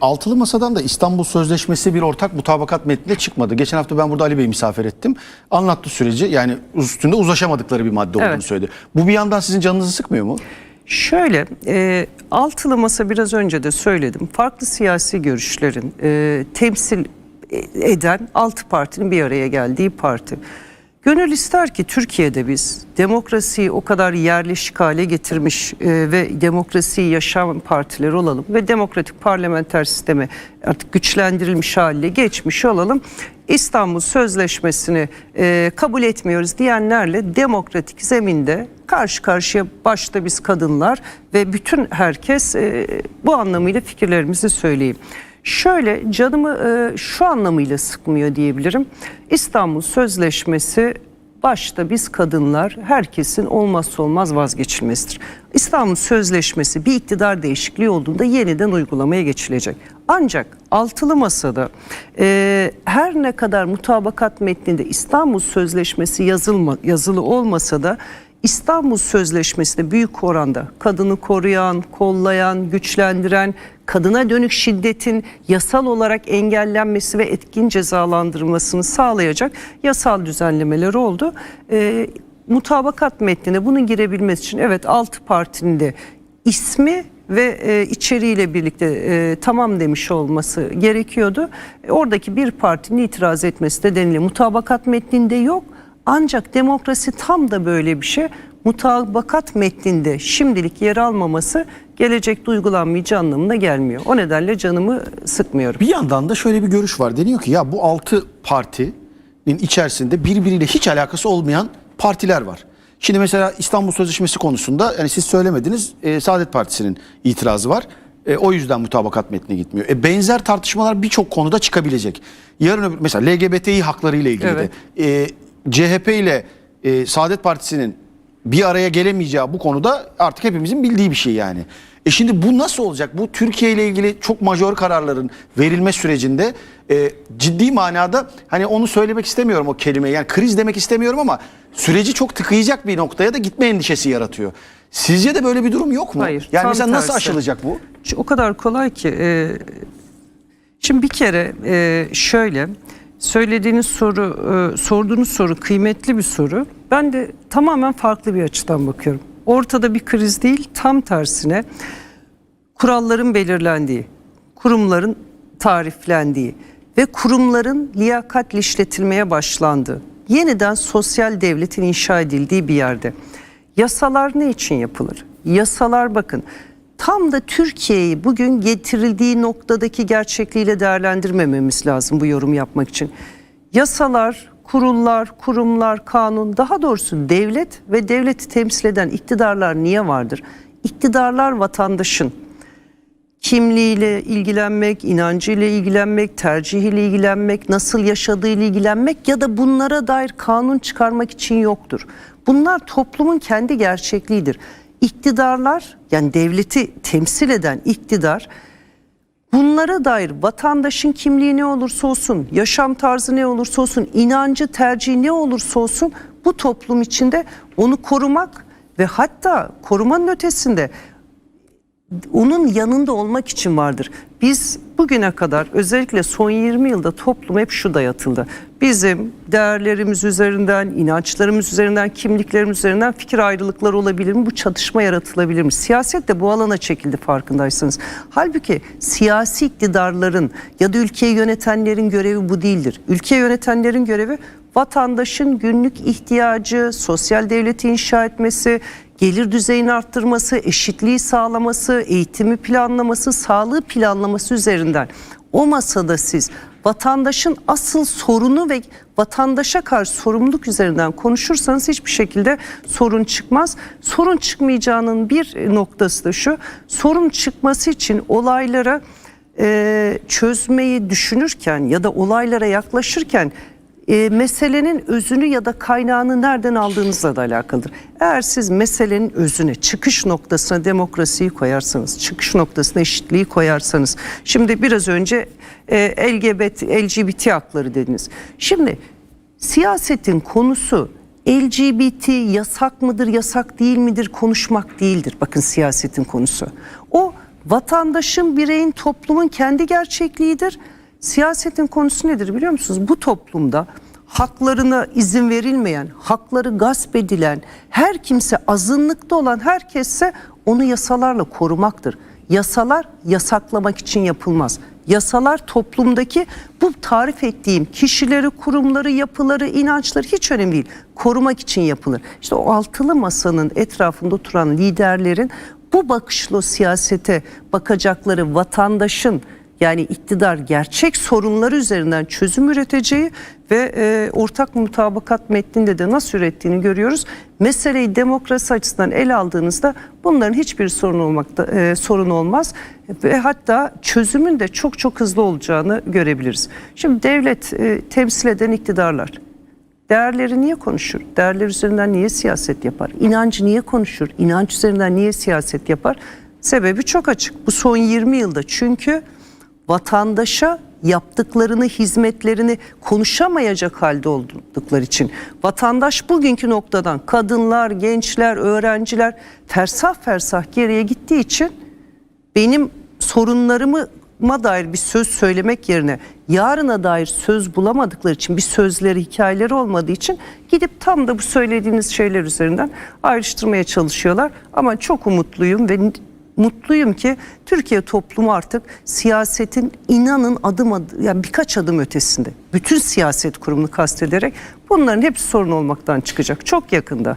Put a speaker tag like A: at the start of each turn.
A: Altılı Masa'dan da İstanbul Sözleşmesi bir ortak mutabakat metniyle çıkmadı. Geçen hafta ben burada Ali Bey'i misafir ettim. Anlattı süreci. Yani üstünde uzlaşamadıkları bir madde olduğunu
B: Evet.
A: söyledi. Bu bir yandan sizin canınızı sıkmıyor mu?
B: Şöyle, e, altılı masa biraz önce de söyledim. Farklı siyasi görüşlerin e, temsil eden altı partinin bir araya geldiği parti. Gönül ister ki Türkiye'de biz demokrasiyi o kadar yerleşik hale getirmiş e, ve demokrasiyi yaşayan partiler olalım ve demokratik parlamenter sisteme artık güçlendirilmiş haline geçmiş olalım. İstanbul Sözleşmesi'ni e, kabul etmiyoruz diyenlerle demokratik zeminde karşı karşıya başta biz kadınlar ve bütün herkes e, bu anlamıyla fikirlerimizi söyleyeyim. Şöyle canımı e, şu anlamıyla sıkmıyor diyebilirim. İstanbul Sözleşmesi başta biz kadınlar herkesin olmazsa olmaz vazgeçilmesidir. İstanbul Sözleşmesi bir iktidar değişikliği olduğunda yeniden uygulamaya geçilecek. Ancak altılı masada e, her ne kadar mutabakat metninde İstanbul Sözleşmesi yazılma, yazılı olmasa da İstanbul Sözleşmesi'nde büyük oranda kadını koruyan, kollayan, güçlendiren, kadına dönük şiddetin yasal olarak engellenmesi ve etkin cezalandırılmasını sağlayacak yasal düzenlemeler oldu. Ee, mutabakat metnine bunun girebilmesi için evet altı partinin de ismi ve e, içeriğiyle birlikte e, tamam demiş olması gerekiyordu. E, oradaki bir partinin itiraz etmesi de deniliyor. Mutabakat metninde yok. Ancak demokrasi tam da böyle bir şey. Mutabakat metninde şimdilik yer almaması gelecekte uygulanmayacağı anlamına gelmiyor. O nedenle canımı sıkmıyorum.
A: Bir yandan da şöyle bir görüş var. Deniyor ki ya bu altı partinin içerisinde birbiriyle hiç alakası olmayan partiler var. Şimdi mesela İstanbul Sözleşmesi konusunda yani siz söylemediniz e, Saadet Partisi'nin itirazı var. E, o yüzden mutabakat metnine gitmiyor. E, benzer tartışmalar birçok konuda çıkabilecek. Yarın öbür mesela LGBTİ hakları ile ilgili
B: Evet.
A: de e, CHP ile e, Saadet Partisi'nin bir araya gelemeyeceği bu konuda artık hepimizin bildiği bir şey yani. E şimdi bu nasıl olacak? Bu Türkiye ile ilgili çok majör kararların verilme sürecinde e, ciddi manada hani onu söylemek istemiyorum o kelimeyi. Yani kriz demek istemiyorum ama süreci çok tıkayacak bir noktaya da gitme endişesi yaratıyor. Sizce de böyle bir durum yok mu?
B: Hayır,
A: Yani
B: tam
A: mesela nasıl
B: tersi.
A: aşılacak bu?
B: O kadar kolay ki. e, şimdi bir kere e, şöyle söylediğiniz soru, e, sorduğunuz soru kıymetli bir soru. Ben de tamamen farklı bir açıdan bakıyorum. Ortada bir kriz değil, tam tersine kuralların belirlendiği, kurumların tariflendiği ve kurumların liyakatli işletilmeye başlandığı, yeniden sosyal devletin inşa edildiği bir yerde. Yasalar ne için yapılır? Yasalar bakın tam da Türkiye'yi bugün getirildiği noktadaki gerçekliğiyle değerlendirmememiz lazım bu yorum yapmak için. Yasalar, kurullar, kurumlar, kanun daha doğrusu devlet ve devleti temsil eden iktidarlar niye vardır? İktidarlar vatandaşın kimliğiyle ilgilenmek, inancıyla ilgilenmek, tercihiyle ilgilenmek, nasıl yaşadığıyla ilgilenmek ya da bunlara dair kanun çıkarmak için yoktur. Bunlar toplumun kendi gerçekliğidir. İktidarlar yani devleti temsil eden iktidar bunlara dair vatandaşın kimliği ne olursa olsun, yaşam tarzı ne olursa olsun, inancı, tercihi ne olursa olsun bu toplum içinde onu korumak ve hatta korumanın ötesinde onun yanında olmak için vardır. Biz bugüne kadar özellikle son 20 yılda toplum hep şu dayatıldı. Bizim değerlerimiz üzerinden, inançlarımız üzerinden, kimliklerimiz üzerinden fikir ayrılıkları olabilir mi? Bu çatışma yaratılabilir mi? Siyaset de bu alana çekildi farkındaysanız. Halbuki siyasi iktidarların ya da ülkeyi yönetenlerin görevi bu değildir. Ülkeyi yönetenlerin görevi vatandaşın günlük ihtiyacı, sosyal devleti inşa etmesi, gelir düzeyini arttırması, eşitliği sağlaması, eğitimi planlaması, sağlığı planlaması üzerinden o masada siz vatandaşın asıl sorunu ve vatandaşa karşı sorumluluk üzerinden konuşursanız hiçbir şekilde sorun çıkmaz. Sorun çıkmayacağının bir noktası da şu. Sorun çıkması için olaylara e, çözmeyi düşünürken ya da olaylara yaklaşırken e, meselenin özünü ya da kaynağını nereden aldığınızla da alakalıdır. Eğer siz meselenin özüne, çıkış noktasına demokrasiyi koyarsanız, çıkış noktasına eşitliği koyarsanız, şimdi biraz önce e, LGBT, LGBT hakları dediniz. Şimdi siyasetin konusu LGBT yasak mıdır, yasak değil midir konuşmak değildir. Bakın siyasetin konusu. O Vatandaşın, bireyin, toplumun kendi gerçekliğidir. Siyasetin konusu nedir biliyor musunuz? Bu toplumda haklarına izin verilmeyen, hakları gasp edilen, her kimse azınlıkta olan herkesse onu yasalarla korumaktır. Yasalar yasaklamak için yapılmaz. Yasalar toplumdaki bu tarif ettiğim kişileri, kurumları, yapıları, inançları hiç önemli değil. Korumak için yapılır. İşte o altılı masanın etrafında oturan liderlerin bu bakışla o siyasete bakacakları vatandaşın yani iktidar gerçek sorunları üzerinden çözüm üreteceği ve e, ortak mutabakat metninde de nasıl ürettiğini görüyoruz. Meseleyi demokrasi açısından ele aldığınızda bunların hiçbir sorun olmakta e, sorun olmaz ve hatta çözümün de çok çok hızlı olacağını görebiliriz. Şimdi devlet e, temsil eden iktidarlar Değerleri niye konuşur? Değerler üzerinden niye siyaset yapar? İnancı niye konuşur? İnanç üzerinden niye siyaset yapar? Sebebi çok açık. Bu son 20 yılda çünkü vatandaşa yaptıklarını, hizmetlerini konuşamayacak halde oldukları için vatandaş bugünkü noktadan kadınlar, gençler, öğrenciler fersah fersah geriye gittiği için benim sorunlarıma dair bir söz söylemek yerine yarına dair söz bulamadıkları için bir sözleri hikayeleri olmadığı için gidip tam da bu söylediğiniz şeyler üzerinden ayrıştırmaya çalışıyorlar. Ama çok umutluyum ve mutluyum ki Türkiye toplumu artık siyasetin inanın adım adım yani birkaç adım ötesinde. Bütün siyaset kurumunu kastederek bunların hepsi sorun olmaktan çıkacak çok yakında.